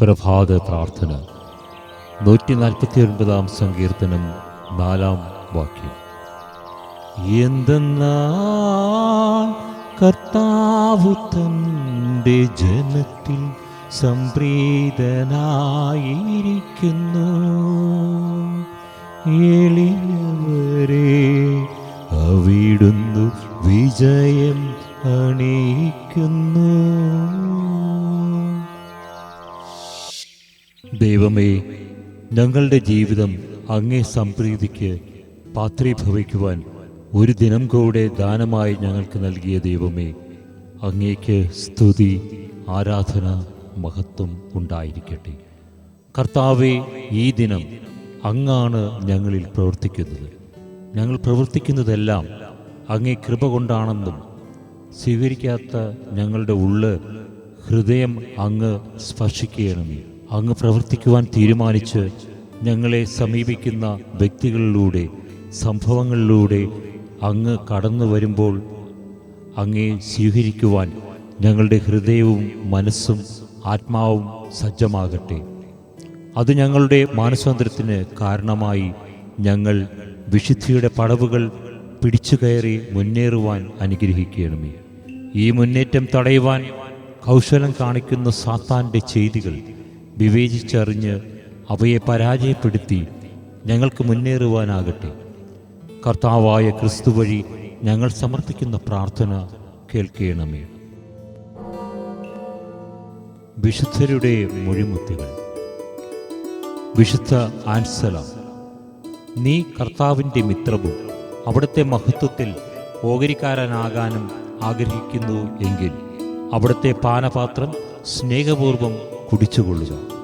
പ്രഭാത പ്രാർത്ഥന. നൂറ്റി നാൽപ്പത്തി ഒൻപതാം സങ്കീർത്തനം നാലാം വാക്യം. എന്തെന്നാ കർത്താവ് തന്റെ ജനത്തിൽ സംപ്രീതനായിരിക്കുന്നു. എളിയവരെ അവിടുന്നു വിജയം അണിയിക്കുന്നു. ദൈവമേ ഞങ്ങളുടെ ജീവിതം അങ്ങേ സംപ്രീതിക്ക് പാത്രീഭവിക്കുവാൻ ഒരു ദിനം കൂടെ ദാനമായി ഞങ്ങൾക്ക് നൽകിയ ദൈവമേ അങ്ങേക്ക് സ്തുതി ആരാധന മഹത്വം ഉണ്ടായിരിക്കട്ടെ. കർത്താവെ ഈ ദിനം അങ്ങാണ് ഞങ്ങളിൽ പ്രവർത്തിക്കുന്നത്. ഞങ്ങൾ പ്രവർത്തിക്കുന്നതെല്ലാം അങ്ങേ കൃപ കൊണ്ടാണെന്നും സ്വീകരിക്കാത്ത ഞങ്ങളുടെ ഉള്ള് ഹൃദയം അങ്ങ് സ്പർശിക്കണമേ. അങ്ങ് പ്രവർത്തിക്കുവാൻ തീരുമാനിച്ച് ഞങ്ങളെ സമീപിക്കുന്ന വ്യക്തികളിലൂടെ സംഭവങ്ങളിലൂടെ അങ്ങ് കടന്നു വരുമ്പോൾ അങ്ങേ സ്വീകരിക്കുവാൻ ഞങ്ങളുടെ ഹൃദയവും മനസ്സും ആത്മാവും സജ്ജമാകട്ടെ. അത് ഞങ്ങളുടെ മാനസാന്തരത്തിന് കാരണമായി ഞങ്ങൾ വിശുദ്ധിയുടെ പടവുകൾ പിടിച്ചു കയറി മുന്നേറുവാൻ അനുഗ്രഹിക്കണമേ. ഈ മുന്നേറ്റം തടയുവാൻ കൗശലം കാണിക്കുന്ന സാത്താന്റെ ചെയ്തികൾ വിവേചിച്ചറിഞ്ഞ് അവയെ പരാജയപ്പെടുത്തി ഞങ്ങൾക്ക് മുന്നേറുവാനാകട്ടെ. കർത്താവായ ക്രിസ്തു വഴി ഞങ്ങൾ സമർപ്പിക്കുന്ന പ്രാർത്ഥന കേൾക്കണമേ. വിശുദ്ധരുടെ മൊഴിമുത്തുകൾ. വിശുദ്ധ ആൻസല നീ കർത്താവിന്റെ മിത്രവും അവിടുത്തെ മഹത്വത്തിൽ ഓഹരിക്കാരനാകാനും ആഗ്രഹിക്കുന്നു എങ്കിൽ അവിടുത്തെ പാനപാത്രം സ്നേഹപൂർവം 구리채 올르죠.